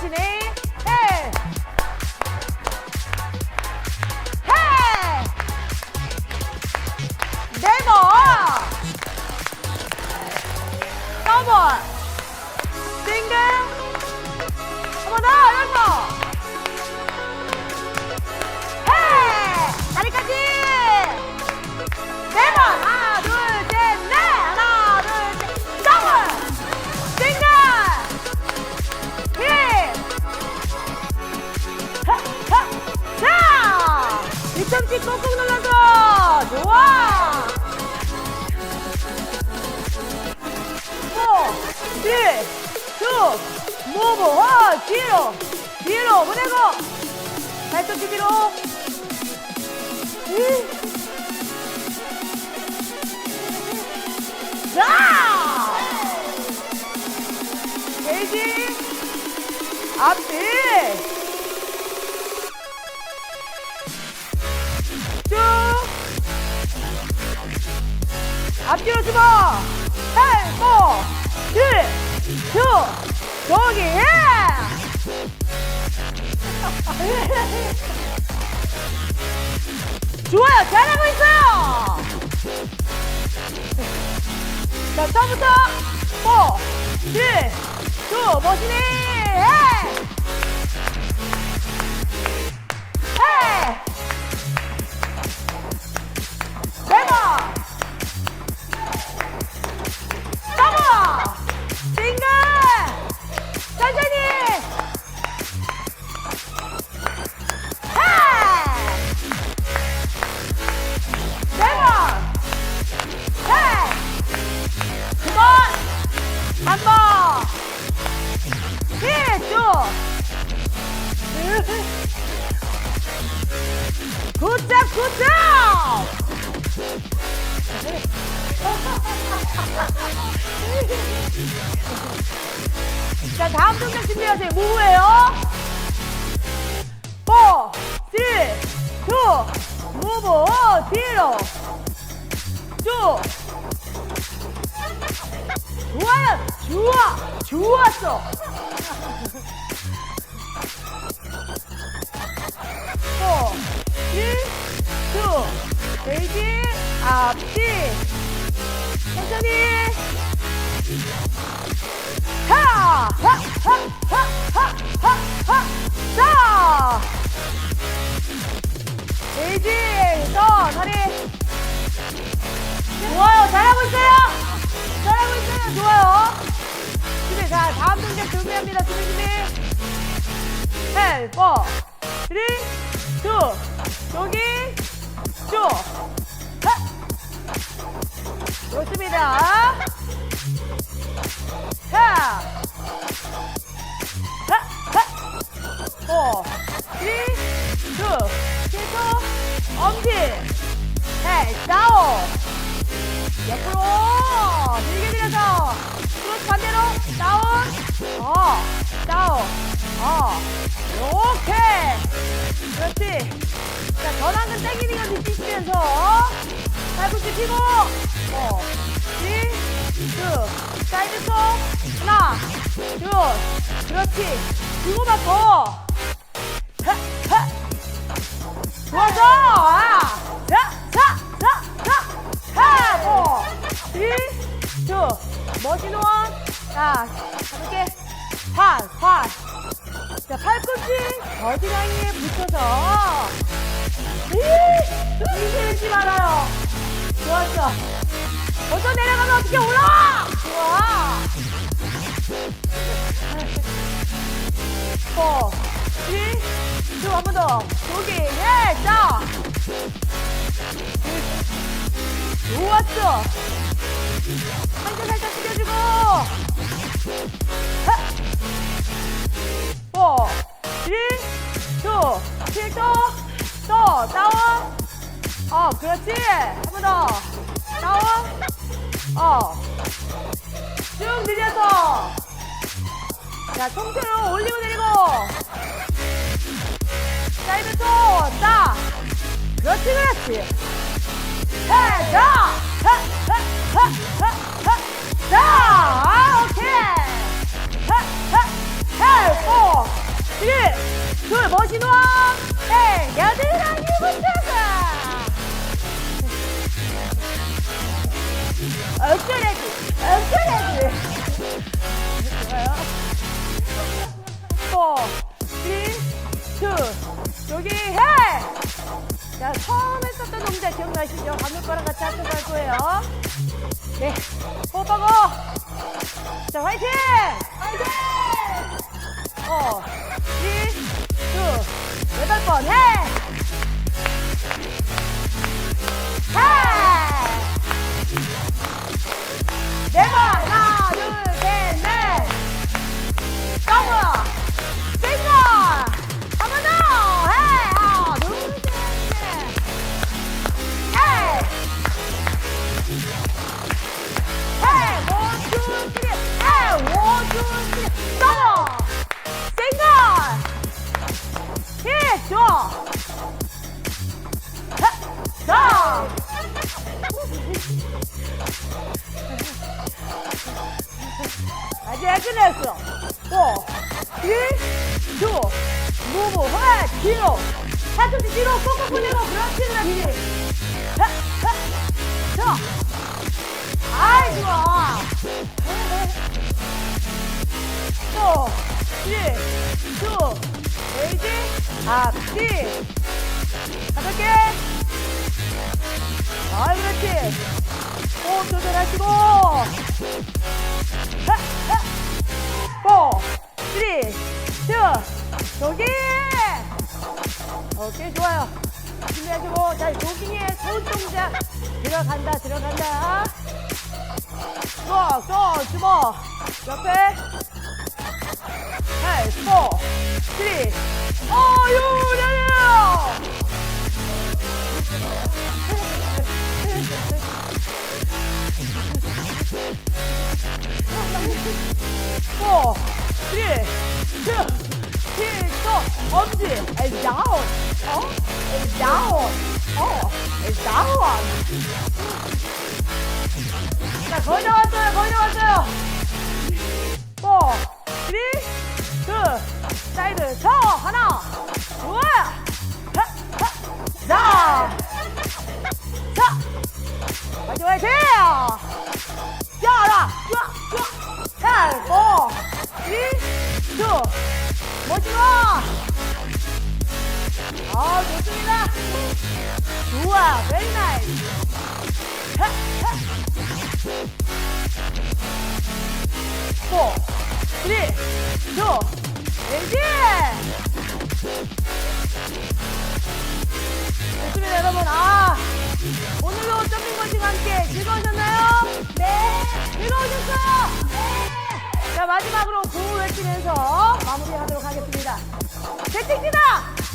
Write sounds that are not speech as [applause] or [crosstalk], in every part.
3, 2, 멋지네. 헤이. 헤이. 네번. 더블. 싱글. 한번 더. 헤 꾹꾹 눌러서. 좋아. 포, 쓰리, 투, 무브, 와, 뒤로. 뒤로 보내고. 발꿈치 뒤로. 이. 자! 돼지 앞뒤 집어 헤이 포 쓰리 투 저기 해 [laughs] 좋아요. 잘하고 있어요. 자, 처음부터 4, 3, 2, 멋지네! 굿잡. 자, 다음 동작 준비하세요. 무브예요. 4, 3, 2, 무브, 뒤로. 쭉. 좋아요. 좋아. 좋았어. 2, 베이지, 앞뒤. 천천히. 하! 하! 하! 하! 하! 하! 하! 자! 베이지, 또, 다리. 좋아요. 잘하고 있어요. 잘하고 있어요. 좋아요. 준비. 자, 다음 동작 준비합니다. 준비, 준비. 헬, 포, 쓰리, 투, 여기, 쭉. 하! 좋습니다. 자. 하, 하. 포, 쓰리, 투, 킬토, 엄지. 헬, 다운. 옆으로 길게 들여서 크로스 반대로 다운 어 다운 어 이렇게 그렇지. 자 전완근 땡기는 거 느끼시면서 팔꿈치 피고. 어 일, 둘 사이드 속 하나 둘. 그렇지. 주고 받고 하 하 좋아서 아, 자, 자, 자, 자, 하고, 3, 2, 멋진 원, 자, 가볍게, 팔, 팔, 자, 팔꿈치 어디라인에 붙여서, 이, 힘들지 말아요. 좋았어. 어서 내려가면 어떻게 올라와? 좋아. 4, 3, 2, 한번 더. 여기, 예, 자. 좋았어. 한쪽 살짝 숙여주고. 하. 4, 3, 2, 힐 또, 또, 다운. 어, 그렇지. 한 번 더. 다운. 어. 쭉 늘려서. 자, 통째로 올리고 내리고. 사이드 또, 따. 그렇지, 그렇지. 해, 자, 하, 기억나시죠? 감을 거랑 같이 합쳐서 할 거예요. 네, 호흡하고. 자, 화이팅! 아직 안 끝났어. 4, 3, 2, 무브, 화, 뒤로. 팔꿈치 뒤로 꼭꼭 보내고, 그렇지, 그렇지. 하, 하, 자. 아이, 좋아. 4, 3, 2, 레이지, 앞 뒤. 가볍게. 아이, 그렇지. 호흡 조절하시고. 하, 하. 4, 3, 2, 조깅! 오케이, 좋아요. 준비하시고, 자, 조깅의 손 동작 들어간다, 들어간다. 쏙, 쏙, 주먹. 옆에. 8, 4, 3, 어유, 내려! four, three, two, 힐, 엄지, and down, 어, and down, 어, and down. 자, 거의 다 왔어요, 거의 다 왔어요. four, three, two, 사이드, 서, 하나, 좋아, 하, 하, 자, 자, 화이팅, 화이팅! 야라. 8, 5, 3, 2, 멋지다! 아, 좋습니다. 좋아, very nice. 하, 하. 4, 3, 2, 레디! 좋습니다, 여러분. 아, 오늘도 점핑 버팅 함께 즐거우셨나요? 네. 즐거우셨어요? 네. 자, 마지막으로 구호 외치면서 마무리하도록 하겠습니다. 채팅지다!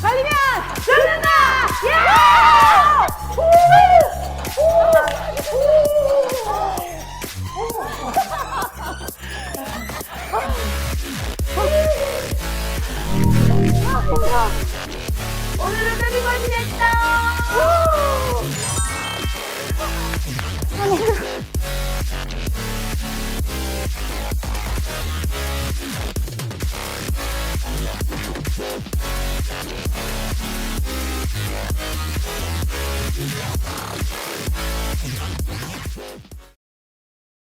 걸리면 죽는다! 예!